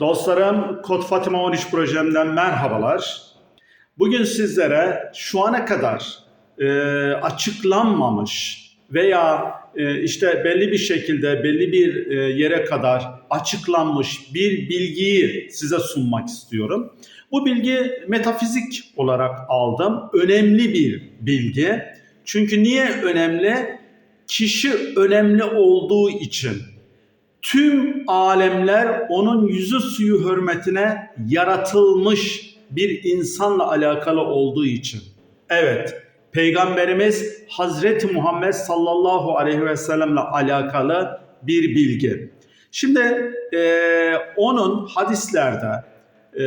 Dostlarım Kod Fatima 13 projemden merhabalar. Bugün sizlere şu ana kadar e, açıklanmamış veya e, işte belli bir şekilde belli bir e, yere kadar açıklanmış bir bilgiyi size sunmak istiyorum. Bu bilgi metafizik olarak aldım. Önemli bir bilgi. Çünkü niye önemli? Kişi önemli olduğu için tüm alemler onun yüzü suyu hürmetine yaratılmış bir insanla alakalı olduğu için. Evet, Peygamberimiz Hazreti Muhammed sallallahu aleyhi ve sellemle alakalı bir bilgi. Şimdi e, onun hadislerde e,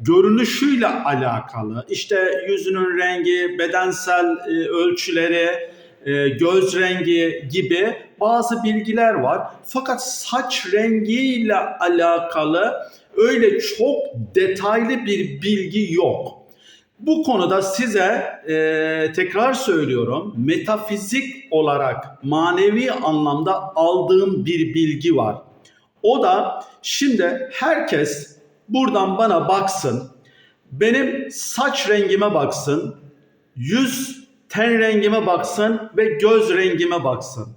görünüşüyle alakalı, işte yüzünün rengi, bedensel e, ölçüleri, e, göz rengi gibi bazı bilgiler var. Fakat saç rengiyle alakalı öyle çok detaylı bir bilgi yok. Bu konuda size e, tekrar söylüyorum metafizik olarak manevi anlamda aldığım bir bilgi var. O da şimdi herkes buradan bana baksın, benim saç rengime baksın, yüz ten rengime baksın ve göz rengime baksın.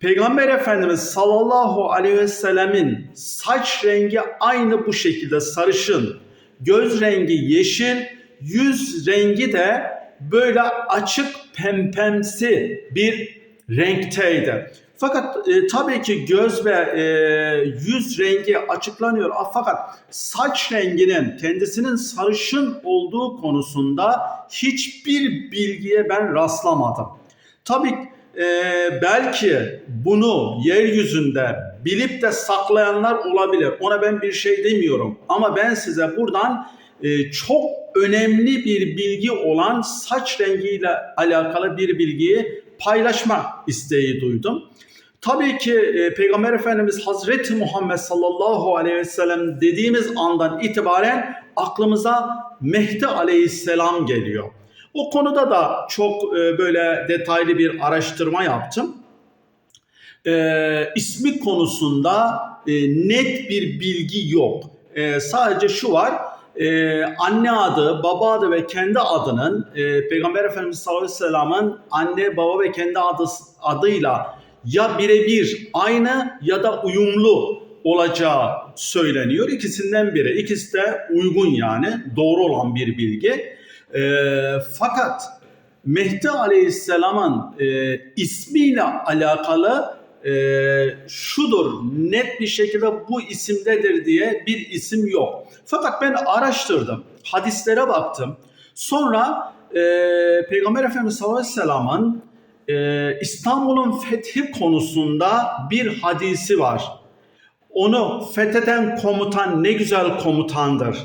Peygamber Efendimiz sallallahu aleyhi ve sellemin saç rengi aynı bu şekilde sarışın, göz rengi yeşil, yüz rengi de böyle açık pempemsi bir renkteydi. Fakat e, tabii ki göz ve e, yüz rengi açıklanıyor. Fakat saç renginin kendisinin sarışın olduğu konusunda hiçbir bilgiye ben rastlamadım. Tabii e, belki bunu yeryüzünde bilip de saklayanlar olabilir. Ona ben bir şey demiyorum. Ama ben size buradan e, çok önemli bir bilgi olan saç rengiyle alakalı bir bilgiyi paylaşma isteği duydum. Tabii ki e, Peygamber Efendimiz Hazreti Muhammed sallallahu aleyhi ve sellem dediğimiz andan itibaren aklımıza Mehdi aleyhisselam geliyor. O konuda da çok e, böyle detaylı bir araştırma yaptım. E, ismi konusunda e, net bir bilgi yok. E, sadece şu var, e, anne adı, baba adı ve kendi adının e, Peygamber Efendimiz sallallahu aleyhi ve sellem'in anne, baba ve kendi adı, adıyla ya birebir aynı ya da uyumlu olacağı söyleniyor. İkisinden biri. İkisi de uygun yani doğru olan bir bilgi. E, fakat Mehdi Aleyhisselam'ın e, ismiyle alakalı e, şudur net bir şekilde bu isimdedir diye bir isim yok. Fakat ben araştırdım, hadislere baktım. Sonra e, Peygamber Efendimiz sallallahu aleyhi ve sellem'in e, İstanbul'un fethi konusunda bir hadisi var. Onu fetheden komutan ne güzel komutandır.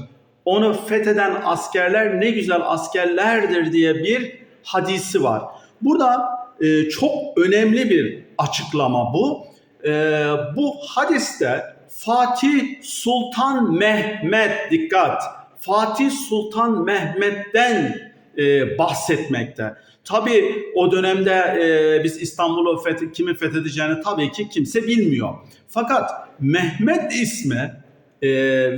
Onu fetheden askerler ne güzel askerlerdir diye bir hadisi var. Burada e, çok önemli bir açıklama bu. E, bu hadiste Fatih Sultan Mehmet dikkat Fatih Sultan Mehmet'ten e, bahsetmekte. Tabi o dönemde e, biz İstanbul'u fethi, kimin fethedeceğini tabii ki kimse bilmiyor. Fakat Mehmet ismi e,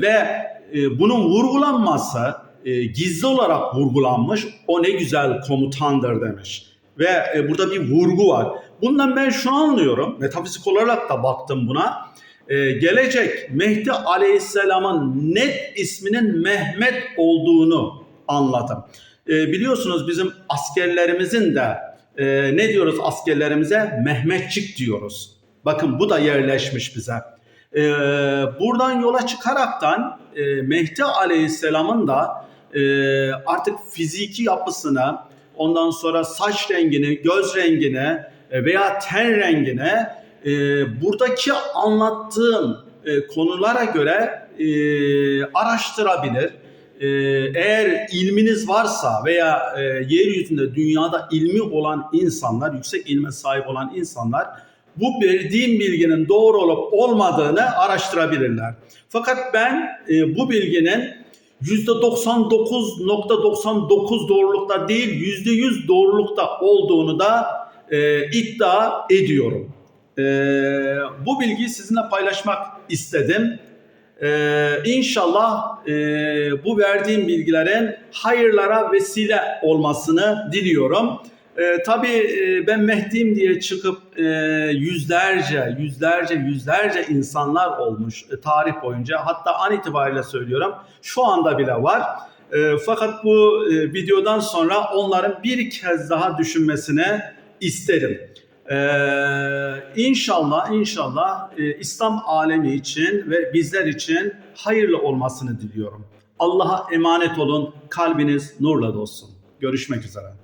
ve e, bunun vurgulanması e, gizli olarak vurgulanmış. O ne güzel komutandır demiş. Ve e, burada bir vurgu var. Bundan ben şu anlıyorum. Metafizik olarak da baktım buna. E, gelecek Mehdi Aleyhisselam'ın net isminin Mehmet olduğunu anladım. E, biliyorsunuz bizim askerlerimizin de e, ne diyoruz askerlerimize? Mehmetçik diyoruz. Bakın bu da yerleşmiş bize. E, buradan yola çıkaraktan e, Mehdi Aleyhisselam'ın da e, artık fiziki yapısını, ondan sonra saç rengini, göz rengini e, veya ten rengine e, buradaki anlattığım e, konulara göre araştırabilir. Eğer ilminiz varsa veya yeryüzünde dünyada ilmi olan insanlar, yüksek ilme sahip olan insanlar bu verdiğim bilginin doğru olup olmadığını araştırabilirler. Fakat ben bu bilginin %99.99 doğrulukta değil %100 doğrulukta olduğunu da e, iddia ediyorum. E, bu bilgiyi sizinle paylaşmak istedim. Ee, inşallah e, bu verdiğim bilgilerin hayırlara vesile olmasını diliyorum. Ee, tabii e, ben Mehdi'yim diye çıkıp e, yüzlerce, yüzlerce, yüzlerce insanlar olmuş e, tarih boyunca. Hatta an itibariyle söylüyorum şu anda bile var. E, fakat bu e, videodan sonra onların bir kez daha düşünmesini isterim. Ee, inşallah inşallah e, İslam alemi için ve bizler için hayırlı olmasını diliyorum. Allah'a emanet olun. Kalbiniz nurla dolsun. Görüşmek üzere.